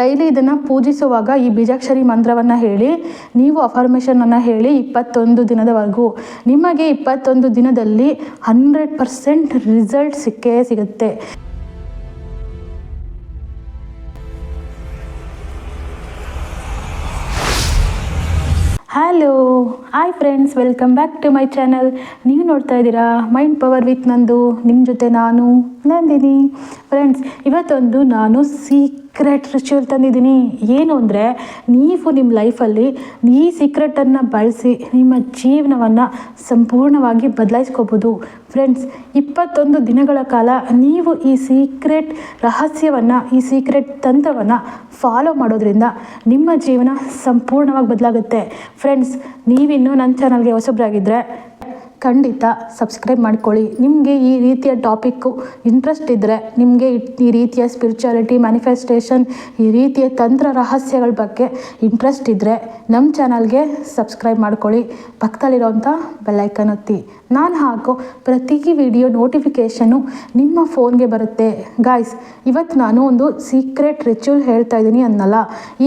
Daily ಇದನ್ನು ಪೂಜಿಸುವಾಗ ಈ ಬೀಜಾಕ್ಷರಿ ಮಂತ್ರವನ್ನು ಹೇಳಿ, ನೀವು ಅಫಾರ್ಮೇಷನನ್ನು ಹೇಳಿ ಇಪ್ಪತ್ತೊಂದು ದಿನದವರೆಗೂ. ನಿಮಗೆ ಇಪ್ಪತ್ತೊಂದು ದಿನದಲ್ಲಿ ಹಂಡ್ರೆಡ್ ಪರ್ಸೆಂಟ್ ರಿಸಲ್ಟ್ ಸಿಕ್ಕೇ ಸಿಗುತ್ತೆ. Hello hi friends welcome back to my channel ನೀವು ನೋಡ್ತಾ ಇದ್ದೀರಾ ಮೈಂಡ್ ಪವರ್ ವಿತ್ ನಂದು ನಿಮ್ಮ ಜೊತೆ ನಾನು ನಂದಿನಿ. ಫ್ರೆಂಡ್ಸ್ ಇವತ್ತೊಂದು ನಾನು ಸೀಕ್ರೆಟ್ ರಿಚುವಲ್ ತಂದಿದ್ದೀನಿ. ಏನು ಅಂದರೆ, ನೀವು ನಿಮ್ಮ ಲೈಫಲ್ಲಿ ಈ ಸೀಕ್ರೆಟನ್ನು ಬಳಸಿ ನಿಮ್ಮ ಜೀವನವನ್ನು ಸಂಪೂರ್ಣವಾಗಿ ಬದಲಾಯಿಸ್ಕೋಬೋದು. ಫ್ರೆಂಡ್ಸ್ ಇಪ್ಪತ್ತೊಂದು ದಿನಗಳ ಕಾಲ ನೀವು ಈ ಸೀಕ್ರೆಟ್ ರಹಸ್ಯವನ್ನು, ಈ ಸೀಕ್ರೆಟ್ ತಂತ್ರವನ್ನು ಫಾಲೋ ಮಾಡೋದ್ರಿಂದ ನಿಮ್ಮ ಜೀವನ ಸಂಪೂರ್ಣವಾಗಿ ಬದಲಾಗುತ್ತೆ. ಫ್ರೆಂಡ್ಸ್ ನೀವಿನ್ನೂ ನನ್ನ ಚಾನಲ್ಗೆ ಹೊಸಬ್ರಾಗಿದ್ದರೆ ಖಂಡಿತ ಸಬ್ಸ್ಕ್ರೈಬ್ ಮಾಡ್ಕೊಳ್ಳಿ. ನಿಮಗೆ ಈ ರೀತಿಯ ಟಾಪಿಕ್ಕು ಇಂಟ್ರೆಸ್ಟ್ ಇದ್ದರೆ ನಿಮಗೆ ಈ ರೀತಿಯ ಸ್ಪಿರಿಚುಯಾಲಿಟಿ ಮ್ಯಾನಿಫೆಸ್ಟೇಷನ್ ಈ ರೀತಿಯ ತಂತ್ರ ರಹಸ್ಯಗಳ ಬಗ್ಗೆ ಇಂಟ್ರೆಸ್ಟ್ ಇದ್ದರೆ ನಮ್ಮ ಚಾನಲ್ಗೆ ಸಬ್ಸ್ಕ್ರೈಬ್ ಮಾಡ್ಕೊಳ್ಳಿ. ಪಕ್ಕದಲ್ಲಿರೋಂಥ ಬೆಲ್ಲೈಕನ್ ಒತ್ತಿ. ನಾನು ಹಾಕೋ ಪ್ರತಿ ವಿಡಿಯೋ ನೋಟಿಫಿಕೇಷನು ನಿಮ್ಮ ಫೋನ್ಗೆ ಬರುತ್ತೆ. ಗಾಯ್ಸ್ ಇವತ್ತು ನಾನು ಒಂದು ಸೀಕ್ರೆಟ್ ರಿಚುವಲ್ ಹೇಳ್ತಾ ಇದ್ದೀನಿ ಅನ್ನಲ್ಲ.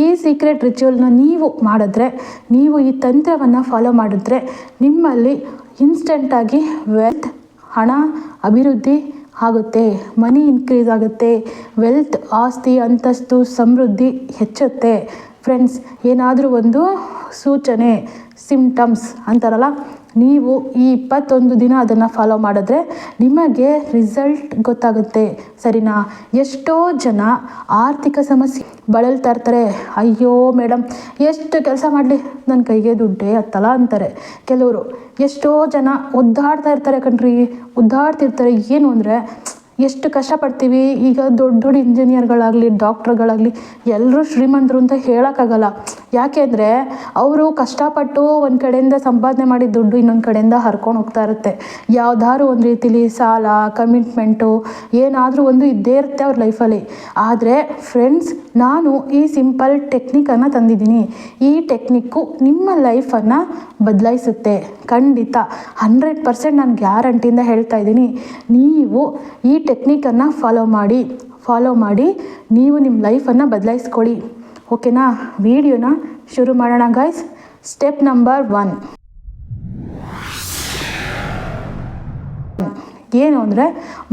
ಈ ಸೀಕ್ರೆಟ್ ರಿಚುವಲ್ನ ನೀವು ಮಾಡಿದ್ರೆ, ನೀವು ಈ ತಂತ್ರವನ್ನು ಫಾಲೋ ಮಾಡಿದ್ರೆ ನಿಮ್ಮಲ್ಲಿ ಇನ್ಸ್ಟೆಂಟಾಗಿ ವೆಲ್ತ್ ಹಣ ಅಭಿವೃದ್ಧಿ ಆಗುತ್ತೆ. ಮನಿ ಇನ್ಕ್ರೀಸ್ ಆಗುತ್ತೆ. ವೆಲ್ತ್ ಆಸ್ತಿ, ಅಂತಸ್ತು, ಸಮೃದ್ಧಿ ಹೆಚ್ಚುತ್ತೆ. ಫ್ರೆಂಡ್ಸ್ ಏನಾದರೂ ಒಂದು ಸೂಚನೆ ಸಿಮ್ಟಮ್ಸ್ ಅಂತಾರಲ್ಲ ನೀವು ಈ ಇಪ್ಪತ್ತೊಂದು ದಿನ ಅದನ್ನು ಫಾಲೋ ಮಾಡಿದ್ರೆ ನಿಮಗೆ ರಿಸಲ್ಟ್ ಗೊತ್ತಾಗುತ್ತೆ. ಸರಿನಾ? ಎಷ್ಟೋ ಜನ ಆರ್ಥಿಕ ಸಮಸ್ಯೆ ಬಳಲ್ತಾ ಇರ್ತಾರೆ. ಅಯ್ಯೋ ಮೇಡಮ್ ಎಷ್ಟು ಕೆಲಸ ಮಾಡಲಿ? ನನ್ನ ಕೈಗೆ ದುಡ್ಡೇ ಹತ್ತಲ್ಲ ಅಂತಾರೆ. ಕೆಲವರು ಎಷ್ಟೋ ಜನ ಒದ್ದಾಡ್ತಾ ಇರ್ತಾರೆ ಕಣ್ರಿ. ಒದ್ದಾಡ್ತಿರ್ತಾರೆ ಏನು ಅಂದರೆ ಎಷ್ಟು ಕಷ್ಟಪಡ್ತೀವಿ? ಈಗ ದೊಡ್ಡ ದೊಡ್ಡ ಇಂಜಿನಿಯರ್ಗಳಾಗಲಿ, ಡಾಕ್ಟ್ರ್ಗಳಾಗಲಿ ಎಲ್ಲರೂ ಶ್ರೀಮಂತರು ಅಂತ ಹೇಳೋಕ್ಕಾಗಲ್ಲ. ಯಾಕೆಂದರೆ ಅವರು ಕಷ್ಟಪಟ್ಟು ಒಂದು ಕಡೆಯಿಂದ ಸಂಪಾದನೆ ಮಾಡಿದ ದುಡ್ಡು ಇನ್ನೊಂದು ಕಡೆಯಿಂದ ಹರ್ಕೊಂಡು ಹೋಗ್ತಾ ಇರುತ್ತೆ. ಯಾವ್ದಾದ್ರು ಒಂದು ರೀತಿಲಿ ಸಾಲ ಕಮಿಟ್ಮೆಂಟು ಏನಾದರೂ ಒಂದು ಇದ್ದೇ ಇರುತ್ತೆ ಅವ್ರ ಲೈಫಲ್ಲಿ ಆದರೆ ಫ್ರೆಂಡ್ಸ್ ನಾನು ಈ ಸಿಂಪಲ್ ಟೆಕ್ನಿಕನ್ನು ತಂದಿದ್ದೀನಿ. ಈ ಟೆಕ್ನಿಕ್ಕು ನಿಮ್ಮ ಲೈಫನ್ನು ಬದಲಾಯಿಸುತ್ತೆ. ಖಂಡಿತ. ಹಂಡ್ರೆಡ್ ಪರ್ಸೆಂಟ್ ನಾನು ಗ್ಯಾರಂಟಿಯಿಂದ ಹೇಳ್ತಾ ಇದ್ದೀನಿ. ನೀವು ಈ ಟೆಕ್ನಿಕನ್ನು ಫಾಲೋ ಮಾಡಿ ಫಾಲೋ ಮಾಡಿ ನೀವು ನಿಮ್ಮ ಲೈಫನ್ನು ಬದಲಾಯಿಸ್ಕೊಳ್ಳಿ. ಓಕೆನಾ ವಿಡಿಯೋನ ಶುರು ಮಾಡೋಣ ಗಾಯ್ಸ್ ಸ್ಟೆಪ್ ನಂಬರ್ ಒನ್ ಏನು ಅಂದರೆ,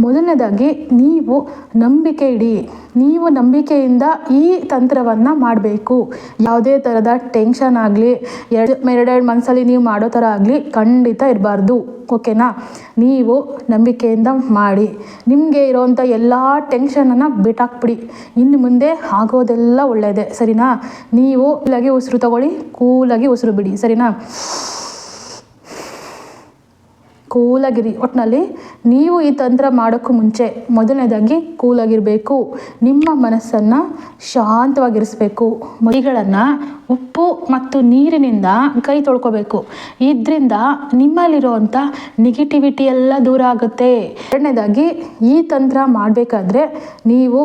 ಮೊದಲನೇದಾಗಿ ನೀವು ನಂಬಿಕೆ ಇಡಿ. ನೀವು ನಂಬಿಕೆಯಿಂದ ಈ ತಂತ್ರವನ್ನು ಮಾಡಬೇಕು. ಯಾವುದೇ ಥರದ ಟೆನ್ಷನ್ ಆಗಲಿ, ಎರಡು, ಎರಡೆರಡು ಮನಸ್ಸಲ್ಲಿ ನೀವು ಮಾಡೋ ಥರ ಆಗಲಿ ಖಂಡಿತ ಇರಬಾರ್ದು. ಓಕೆನಾ? ನೀವು ನಂಬಿಕೆಯಿಂದ ಮಾಡಿ. ನಿಮಗೆ ಇರೋವಂಥ ಎಲ್ಲ ಟೆನ್ಷನನ್ನು ಬಿಟ್ಟಾಕ್ಬಿಡಿ. ಇನ್ನು ಮುಂದೆ ಆಗೋದೆಲ್ಲ ಒಳ್ಳೆಯದೇ ಸರಿನಾ? ನೀವು ಕೂಲಾಗಿ ಉಸಿರು ತಗೊಳ್ಳಿ, ಕೂಲಾಗಿ ಉಸಿರು ಬಿಡಿ. ಸರಿನಾ? ಕೂಲಾಗಿರಿ. ಒಟ್ಟಿನಲ್ಲಿ ನೀವು ಈ ತಂತ್ರ ಮಾಡೋಕ್ಕೂ ಮುಂಚೆ ಮೊದಲನೇದಾಗಿ ಕೂಲಾಗಿರಬೇಕು. ನಿಮ್ಮ ಮನಸ್ಸನ್ನು ಶಾಂತವಾಗಿರಿಸಬೇಕು. ಮರಿಗಳನ್ನು ಉಪ್ಪು ಮತ್ತು ನೀರಿನಿಂದ ಕೈ ತೊಳ್ಕೊಬೇಕು. ಇದರಿಂದ ನಿಮ್ಮಲ್ಲಿರುವಂಥ ನೆಗೆಟಿವಿಟಿ ಎಲ್ಲ ದೂರ ಆಗುತ್ತೆ. ಎರಡನೇದಾಗಿ ಈ ತಂತ್ರ ಮಾಡಬೇಕಾದ್ರೆ ನೀವು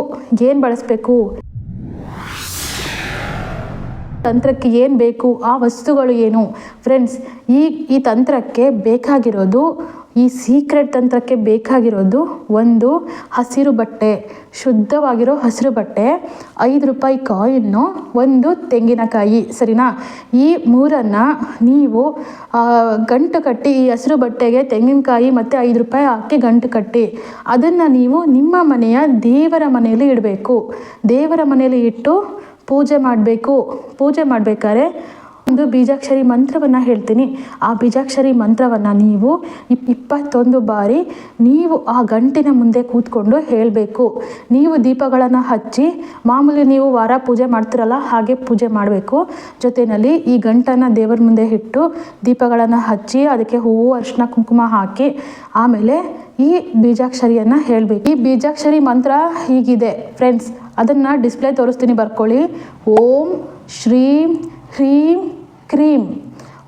ಏನು ಬಳಸಬೇಕು? ತಂತ್ರಕ್ಕೆ ಏನು ಬೇಕು, ಆ ವಸ್ತುಗಳು ಏನು? ಫ್ರೆಂಡ್ಸ್ ಈ ಈ ತಂತ್ರಕ್ಕೆ ಬೇಕಾಗಿರೋದು, ಈ ಸೀಕ್ರೆಟ್ ತಂತ್ರಕ್ಕೆ ಬೇಕಾಗಿರೋದು ಒಂದು ಹಸಿರು ಬಟ್ಟೆ, ಶುದ್ಧವಾಗಿರೋ ಹಸಿರು ಬಟ್ಟೆ, ಐದು ರೂಪಾಯಿ ಕಾಯಿನ್ನು, ಒಂದು ತೆಂಗಿನಕಾಯಿ, ಸರಿನಾ? ಈ ಮೂರನ್ನು ನೀವು ಗಂಟು ಕಟ್ಟಿ, ಈ ಹಸಿರು ಬಟ್ಟೆಗೆ ತೆಂಗಿನಕಾಯಿ ಮತ್ತು ಐದು ರೂಪಾಯಿ ಹಾಕಿ ಗಂಟು ಕಟ್ಟಿ, ಅದನ್ನು ನೀವು ನಿಮ್ಮ ಮನೆಯ ದೇವರ ಮನೆಯಲ್ಲಿ ಇಡಬೇಕು. ದೇವರ ಮನೆಯಲ್ಲಿ ಇಟ್ಟು ಪೂಜೆ ಮಾಡಬೇಕು ಪೂಜೆ ಮಾಡಬೇಕಾದ್ರೆ ಒಂದು ಬೀಜಾಕ್ಷರಿ ಮಂತ್ರವನ್ನು ಹೇಳ್ತೀನಿ. ಆ ಬೀಜಾಕ್ಷರಿ ಮಂತ್ರವನ್ನು ನೀವು ಇಪ್, ಇಪ್ಪತ್ತೊಂದು ಬಾರಿ ನೀವು ಆ ಗಂಟಿನ ಮುಂದೆ ಕೂತ್ಕೊಂಡು ಹೇಳಬೇಕು. ನೀವು ದೀಪಗಳನ್ನು ಹಚ್ಚಿ, ಮಾಮೂಲಿ ನೀವು ವಾರ ಪೂಜೆ ಮಾಡ್ತಿರಲ್ಲ, ಹಾಗೆ ಪೂಜೆ ಮಾಡಬೇಕು. ಜೊತೆಯಲ್ಲಿ ಈ ಗಂಟನ್ನು ದೇವರ ಮುಂದೆ ಇಟ್ಟು ದೀಪಗಳನ್ನು ಹಚ್ಚಿ, ಅದಕ್ಕೆ ಹೂವು ಅರಿಶಿನ ಕುಂಕುಮ ಹಾಕಿ, ಆಮೇಲೆ ಈ ಬೀಜಾಕ್ಷರಿಯನ್ನು ಹೇಳಬೇಕು. ಈ ಬೀಜಾಕ್ಷರಿ ಮಂತ್ರ ಹೀಗಿದೆ. ಫ್ರೆಂಡ್ಸ್ ಅದನ್ನು ಡಿಸ್ಪ್ಲೇ ತೋರಿಸ್ತೀನಿ, ಬರ್ಕೊಳ್ಳಿ. ಓಂ ಶ್ರೀಂ ಹ್ರೀಂ ಕ್ರೀಂ.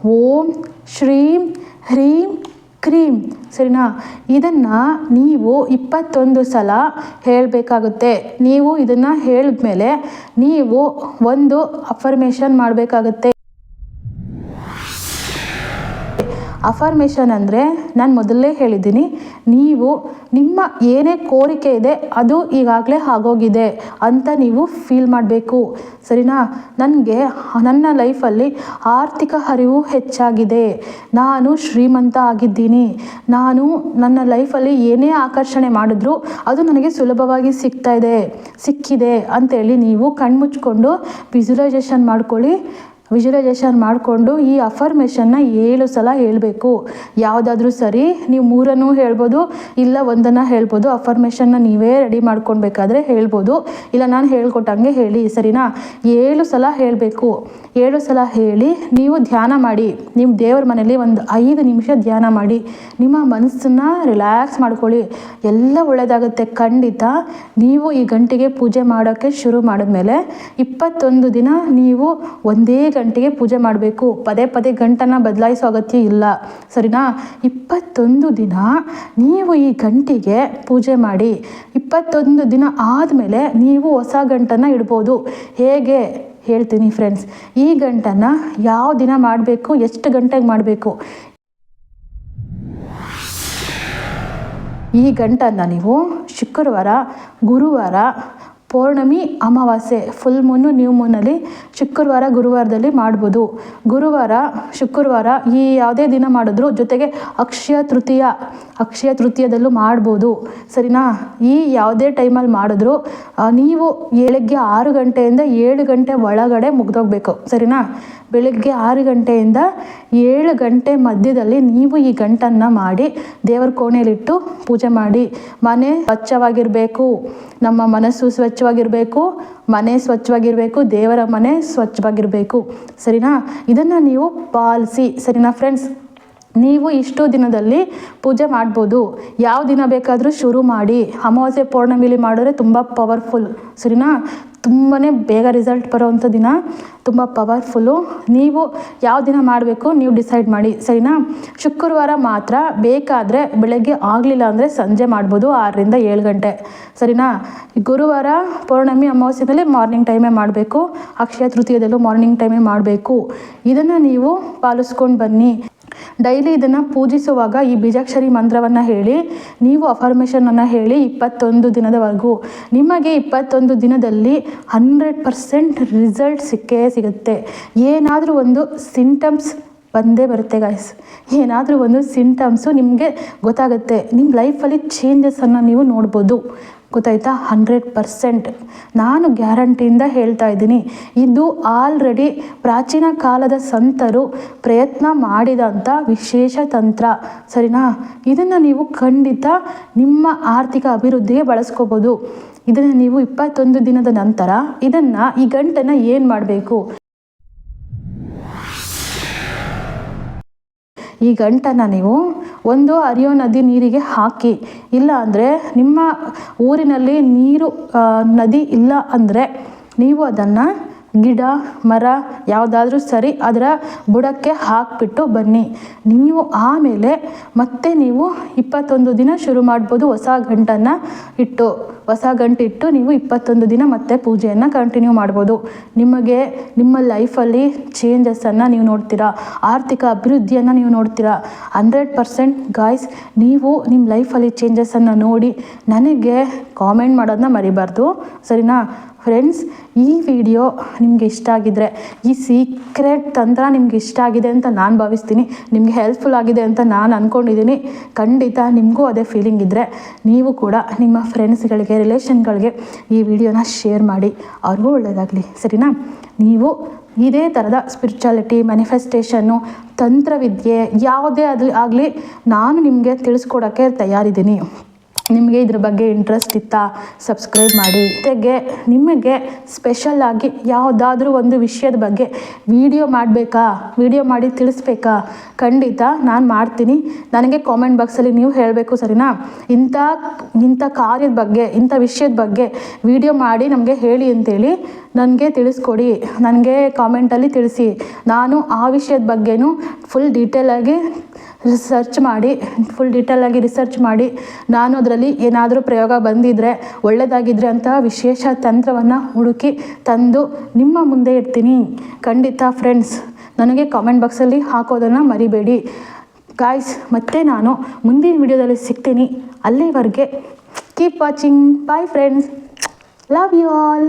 ಓಂ ಶ್ರೀಂ ಹ್ರೀಂ ಕ್ರೀಂ. ಸರಿನಾ? ಇದನ್ನು ನೀವು ಇಪ್ಪತ್ತೊಂದು ಸಲ ಹೇಳಬೇಕಾಗುತ್ತೆ. ನೀವು ಇದನ್ನು ಹೇಳಿದ್ಮೇಲೆ ನೀವು ಒಂದು ಅಫರ್ಮೇಷನ್ ಮಾಡಬೇಕಾಗುತ್ತೆ. ಅಫರ್ಮೇಷನ್ ಅಂದರೆ ನಾನು ಮೊದಲೇ ಹೇಳಿದ್ದೀನಿ, ನೀವು ನಿಮ್ಮ ಏನೇ ಕೋರಿಕೆ ಇದೆ ಅದು ಈಗಾಗಲೇ ಆಗೋಗಿದೆ ಅಂತ ನೀವು ಫೀಲ್ ಮಾಡಬೇಕು. ಸರಿನಾ? ನನಗೆ, ನನ್ನ ಲೈಫಲ್ಲಿ ಆರ್ಥಿಕ ಹರಿವು ಹೆಚ್ಚಾಗಿದೆ. ನಾನು ಶ್ರೀಮಂತ ಆಗಿದ್ದೀನಿ. ನಾನು ನನ್ನ ಲೈಫಲ್ಲಿ ಏನೇ ಆಕರ್ಷಣೆ ಮಾಡಿದ್ರೂ ಅದು ನನಗೆ ಸುಲಭವಾಗಿ ಸಿಗ್ತಾ ಇದೆ, ಸಿಕ್ಕಿದೆ ಅಂತೇಳಿ ನೀವು ಕಣ್ಮುಚ್ಕೊಂಡು ವಿಜುವಲೈಸೇಷನ್ ಮಾಡ್ಕೊಳ್ಳಿ. ವಿಜುವಲೈಸೇಷನ್ ಮಾಡಿಕೊಂಡು ಈ ಅಫರ್ಮೇಷನ್ನ ಏಳು ಸಲ ಹೇಳಬೇಕು. ಯಾವುದಾದ್ರೂ ಸರಿ ನೀವು ಮೂರನ್ನು ಹೇಳ್ಬೋದು, ಇಲ್ಲ ಒಂದನ್ನು ಹೇಳ್ಬೋದು ಅಫರ್ಮೇಷನ್ನ ನೀವೇ ರೆಡಿ ಮಾಡ್ಕೊಳ್ಬೇಕಾದ್ರೆ ಹೇಳ್ಬೋದು. ಇಲ್ಲ ನಾನು ಹೇಳ್ಕೊಟ್ಟಂಗೆ ಹೇಳಿ, ಸರಿನಾ? ಏಳು ಸಲ ಹೇಳಬೇಕು. ಏಳು ಸಲ ಹೇಳಿ ನೀವು ಧ್ಯಾನ ಮಾಡಿ. ನಿಮ್ಮ ದೇವರ ಮನೇಲಿ ಒಂದು ಐದು ನಿಮಿಷ ಧ್ಯಾನ ಮಾಡಿ. ನಿಮ್ಮ ಮನಸ್ಸನ್ನು ರಿಲ್ಯಾಕ್ಸ್ ಮಾಡ್ಕೊಳ್ಳಿ. ಎಲ್ಲ ಒಳ್ಳೆಯದಾಗುತ್ತೆ ಖಂಡಿತ ನೀವು ಈ ಗಂಟೆಗೆ ಪೂಜೆ ಮಾಡೋಕ್ಕೆ ಶುರು ಮಾಡಿದ್ಮೇಲೆ ಇಪ್ಪತ್ತೊಂದು ದಿನ ನೀವು ಒಂದೇ ಗಂಟೆಗೆ ಪೂಜೆ ಮಾಡಬೇಕು. ಪದೇ ಪದೇ ಗಂಟನ್ನು ಬದಲಾಯಿಸೋ ಅಗತ್ಯ ಇಲ್ಲ. ಸರಿನಾ? ಇಪ್ಪತ್ತೊಂದು ದಿನ ನೀವು ಈ ಗಂಟಿಗೆ ಪೂಜೆ ಮಾಡಿ, ಇಪ್ಪತ್ತೊಂದು ದಿನ ಆದಮೇಲೆ ನೀವು ಹೊಸ ಗಂಟನ್ನು ಇಡ್ಬೋದು. ಹೇಗೆ? ಹೇಳ್ತೀನಿ ಫ್ರೆಂಡ್ಸ್ ಈ ಗಂಟನ್ನು ಯಾವ ದಿನ ಮಾಡಬೇಕು? ಎಷ್ಟು ಗಂಟೆಗೆ ಮಾಡಬೇಕು? ಈ ಗಂಟನ್ನು ನೀವು ಶುಕ್ರವಾರ, ಗುರುವಾರ ಪೌರ್ಣಮಿ ಅಮಾವಾಸ್ಯೆ ಫುಲ್ ಮೂನು ನ್ಯೂ ಮೂನಲ್ಲಿ ಶುಕ್ರವಾರ ಗುರುವಾರದಲ್ಲಿ ಮಾಡ್ಬೋದು. ಗುರುವಾರ, ಶುಕ್ರವಾರ ಈ ಯಾವುದೇ ದಿನ ಮಾಡಿದ್ರು ಜೊತೆಗೆ ಅಕ್ಷಯ ತೃತೀಯ. ಅಕ್ಷಯ ತೃತೀಯದಲ್ಲೂ ಮಾಡ್ಬೋದು. ಸರಿನಾ? ಈ ಯಾವುದೇ ಟೈಮಲ್ಲಿ ಮಾಡಿದ್ರು ನೀವು ಬೆಳಗ್ಗೆ ಆರು ಗಂಟೆಯಿಂದ ಏಳು ಗಂಟೆ ಒಳಗಡೆ ಮುಗ್ದೋಗ್ಬೇಕು. ಸರಿನಾ? ಬೆಳಗ್ಗೆ ಆರು ಗಂಟೆಯಿಂದ ಏಳು ಗಂಟೆ ಮಧ್ಯದಲ್ಲಿ ನೀವು ಈ ಗಂಟನ್ನು ಮಾಡಿ ದೇವರ ಕೋಣೆಯಲ್ಲಿಟ್ಟು ಪೂಜೆ ಮಾಡಿ. ಮನೆ ಸ್ವಚ್ಛವಾಗಿರಬೇಕು, ನಮ್ಮ ಮನಸ್ಸು ಸ್ವಚ್ಛವಾಗಿರಬೇಕು, ಮನೆ ಸ್ವಚ್ಛವಾಗಿರಬೇಕು, ದೇವರ ಮನೆ ಸ್ವಚ್ಛವಾಗಿರಬೇಕು. ಸರಿನಾ? ಇದನ್ನು ನೀವು ಪಾಲಿಸಿ. ಸರಿನಾ ಫ್ರೆಂಡ್ಸ್ ನೀವು ಇಷ್ಟು ದಿನದಲ್ಲಿ ಪೂಜೆ ಮಾಡ್ಬೋದು. ಯಾವ ದಿನ ಬೇಕಾದರೂ ಶುರು ಮಾಡಿ. ಅಮಾವಾಸ್ಯೆ ಪೌರ್ಣಮಿಲಿ ಮಾಡಿದ್ರೆ ತುಂಬ ಪವರ್ಫುಲ್ ಸರಿನಾ? ತುಂಬಾ ಬೇಗ ರಿಸಲ್ಟ್ ಬರೋವಂಥ ದಿನ. ತುಂಬ ಪವರ್ಫುಲ್ಲು ನೀವು ಯಾವ ದಿನ ಮಾಡಬೇಕು ನೀವು ಡಿಸೈಡ್ ಮಾಡಿ. ಸರಿನಾ? ಶುಕ್ರವಾರ ಮಾತ್ರ ಬೇಕಾದರೆ ಬೆಳಗ್ಗೆ ಆಗಲಿಲ್ಲ ಅಂದರೆ ಸಂಜೆ ಮಾಡ್ಬೋದು ಆರರಿಂದ ಏಳು ಗಂಟೆ. ಸರಿನಾ? ಗುರುವಾರ ಪೌರ್ಣಮಿ ಅಮಾವಾಸ್ಯದಲ್ಲಿ ಮಾರ್ನಿಂಗ್ ಟೈಮೇ ಮಾಡಬೇಕು. ಅಕ್ಷಯ ತೃತೀಯದಲ್ಲೂ ಮಾರ್ನಿಂಗ್ ಟೈಮೇ ಮಾಡಬೇಕು. ಇದನ್ನು ನೀವು ಪಾಲಿಸ್ಕೊಂಡು ಬನ್ನಿ. ಡೈಲಿ ಇದನ್ನು ಪೂಜಿಸುವಾಗ ಈ ಬೀಜಾಕ್ಷರಿ ಮಂತ್ರವನ್ನು ಹೇಳಿ, ನೀವು ಅಫರ್ಮೇಷನನ್ನು ಹೇಳಿ ಇಪ್ಪತ್ತೊಂದು ದಿನದವರೆಗೂ. ನಿಮಗೆ ಇಪ್ಪತ್ತೊಂದು ದಿನದಲ್ಲಿ ಹಂಡ್ರೆಡ್ ಪರ್ಸೆಂಟ್ ರಿಸಲ್ಟ್ ಸಿಕ್ಕೇ ಸಿಗುತ್ತೆ. ಏನಾದರೂ ಒಂದು ಸಿಂಟಮ್ಸ್ ಬಂದೇ ಬರುತ್ತೆ ಗಾಯ್ಸ್ ಏನಾದರೂ ಒಂದು ಸಿಂಟಮ್ಸು ನಿಮಗೆ ಗೊತ್ತಾಗುತ್ತೆ. ನಿಮ್ಮ ಲೈಫಲ್ಲಿ ಚೇಂಜಸನ್ನು ನೀವು ನೋಡ್ಬೋದು. ಗೊತ್ತಾಯ್ತಾ? ಹಂಡ್ರೆಡ್ ಪರ್ಸೆಂಟ್ ನಾನು ಗ್ಯಾರಂಟಿಯಿಂದ ಹೇಳ್ತಾ ಇದ್ದೀನಿ. ಇದು ಆಲ್ರೆಡಿ ಪ್ರಾಚೀನ ಕಾಲದ ಸಂತರು ಪ್ರಯತ್ನ ಮಾಡಿದಂಥ ವಿಶೇಷ ತಂತ್ರ. ಸರಿನಾ? ಇದನ್ನು ನೀವು ಖಂಡಿತ ನಿಮ್ಮ ಆರ್ಥಿಕ ಅಭಿವೃದ್ಧಿಗೆ ಬಳಸ್ಕೋಬೋದು. ಇದನ್ನು ನೀವು ಇಪ್ಪತ್ತೊಂದು ದಿನದ ನಂತರ ಇದನ್ನು ಈ ಗಂಟನ್ನು ಏನು ಮಾಡಬೇಕು? ಈ ಗಂಟನ್ನು ನೀವು ಒಂದು ಹರಿಯೋ ನದಿ ನೀರಿಗೆ ಹಾಕಿ. ಇಲ್ಲ ಅಂದರೆ ನಿಮ್ಮ ಊರಿನಲ್ಲಿ ನೀರು ನದಿ ಇಲ್ಲ ಅಂದರೆ ನೀವು ಅದನ್ನು ಗಿಡ, ಮರ ಯಾವುದಾದ್ರೂ ಸರಿ ಅದರ ಬುಡಕ್ಕೆ ಹಾಕಿಬಿಟ್ಟು ಬನ್ನಿ. ನೀವು ಆಮೇಲೆ ಮತ್ತೆ ನೀವು ಇಪ್ಪತ್ತೊಂದು ದಿನ ಶುರು ಮಾಡ್ಬೋದು ಹೊಸ ಗಂಟನ್ನು ಇಟ್ಟು. ಹೊಸ ಗಂಟಿಟ್ಟು ನೀವು ಇಪ್ಪತ್ತೊಂದು ದಿನ ಮತ್ತೆ ಪೂಜೆಯನ್ನು ಕಂಟಿನ್ಯೂ ಮಾಡ್ಬೋದು. ನಿಮಗೆ ನಿಮ್ಮ ಲೈಫಲ್ಲಿ ಚೇಂಜಸನ್ನು ನೀವು ನೋಡ್ತೀರಾ? ಆರ್ಥಿಕ ಅಭಿವೃದ್ಧಿಯನ್ನು ನೀವು ನೋಡ್ತೀರಾ? ಹಂಡ್ರೆಡ್ ಪರ್ಸೆಂಟ್ ಗಾಯ್ಸ್ ನೀವು ನಿಮ್ಮ ಲೈಫಲ್ಲಿ ಚೇಂಜಸನ್ನು ನೋಡಿ ನನಗೆ ಕಾಮೆಂಟ್ ಮಾಡೋದನ್ನ ಮರಿಬಾರ್ದು. ಸರಿನಾ? ಫ್ರೆಂಡ್ಸ್ ಈ ವಿಡಿಯೋ ನಿಮಗೆ ಇಷ್ಟ ಆಗಿದ್ರೆ, ಈ ಸೀಕ್ರೆಟ್ ತಂತ್ರ ನಿಮ್ಗೆ ಇಷ್ಟ ಆಗಿದೆ ಅಂತ ನಾನು ಭಾವಿಸ್ತೀನಿ. ನಿಮಗೆ ಹೆಲ್ಪ್ಫುಲ್ ಆಗಿದೆ ಅಂತ ನಾನು ಅಂದ್ಕೊಂಡಿದ್ದೀನಿ ಖಂಡಿತ ನಿಮಗೂ ಅದೇ ಫೀಲಿಂಗ್ ಇದ್ದರೆ ನೀವು ಕೂಡ ನಿಮ್ಮ ಫ್ರೆಂಡ್ಸ್ಗಳಿಗೆ ರಿಲೇಷನ್ಗಳಿಗೆ ಈ ವಿಡಿಯೋನ ಶೇರ್ ಮಾಡಿ. ಅವ್ರಿಗೂ ಒಳ್ಳೆಯದಾಗಲಿ ಸರಿನಾ? ನೀವು ಇದೇ ಥರದ ಸ್ಪಿರಿಚುಯಾಲಿಟಿ ಮ್ಯಾನಿಫೆಸ್ಟೇಷನ್ನು ತಂತ್ರವಿದ್ಯೆ ಯಾವುದೇ ಅದು ಆಗಲಿ, ನಾನು ನಿಮಗೆ ತಿಳಿಸ್ಕೊಡೋಕ್ಕೆ ತಯಾರಿದ್ದೀನಿ. ನಿಮಗೆ ಇದ್ರ ಬಗ್ಗೆ ಇಂಟ್ರೆಸ್ಟ್ ಇತ್ತಾ ಸಬ್ಸ್ಕ್ರೈಬ್ ಮಾಡಿ. ಜೊತೆಗೆ ನಿಮಗೆ ಸ್ಪೆಷಲ್ ಆಗಿ ಯಾವುದಾದ್ರೂ ಒಂದು ವಿಷಯದ ಬಗ್ಗೆ ವಿಡಿಯೋ ಮಾಡಬೇಕಾ ವಿಡಿಯೋ ಮಾಡಿ ತಿಳಿಸ್ಬೇಕಾ, ಖಂಡಿತ ನಾನು ಮಾಡ್ತೀನಿ. ನನಗೆ ಕಾಮೆಂಟ್ ಬಾಕ್ಸಲ್ಲಿ ನೀವು ಹೇಳಬೇಕು, ಸರಿನಾ? ಇಂಥ ಇಂಥ ಕಾರ್ಯದ ಬಗ್ಗೆ, ಇಂಥ ವಿಷಯದ ಬಗ್ಗೆ ವಿಡಿಯೋ ಮಾಡಿ ನಮಗೆ ಹೇಳಿ ಅಂತೇಳಿ. ನನಗೆ ತಿಳಿಸ್ಕೊಡಿ, ನನಗೆ ಕಾಮೆಂಟಲ್ಲಿ ತಿಳಿಸಿ. ನಾನು ಆ ವಿಷಯದ ಬಗ್ಗೆನೂ ಫುಲ್ ಡೀಟೇಲಾಗಿ ರಿಸರ್ಚ್ ಮಾಡಿ ಫುಲ್ ಡೀಟೇಲಾಗಿ ರಿಸರ್ಚ್ ಮಾಡಿ. ನಾನು ಅದರಲ್ಲಿ ಏನಾದರೂ ಪ್ರಯೋಗ ಬಂದಿದ್ದರೆ ಒಳ್ಳೆಯದಾಗಿದ್ದರೆ ಅಂತ ವಿಶೇಷ ತಂತ್ರವನ್ನು ಹುಡುಕಿ ತಂದು ನಿಮ್ಮ ಮುಂದೆ ಇಡ್ತೀನಿ. ಖಂಡಿತ ಫ್ರೆಂಡ್ಸ್ ನನಗೆ ಕಾಮೆಂಟ್ ಬಾಕ್ಸಲ್ಲಿ ಹಾಕೋದನ್ನು ಮರಿಬೇಡಿ. ಗಾಯ್ಸ್ ಮತ್ತೆ ನಾನು ಮುಂದಿನ ವಿಡಿಯೋದಲ್ಲಿ ಸಿಗ್ತೀನಿ. ಅಲ್ಲಿವರೆಗೆ keep watching bye friends love you all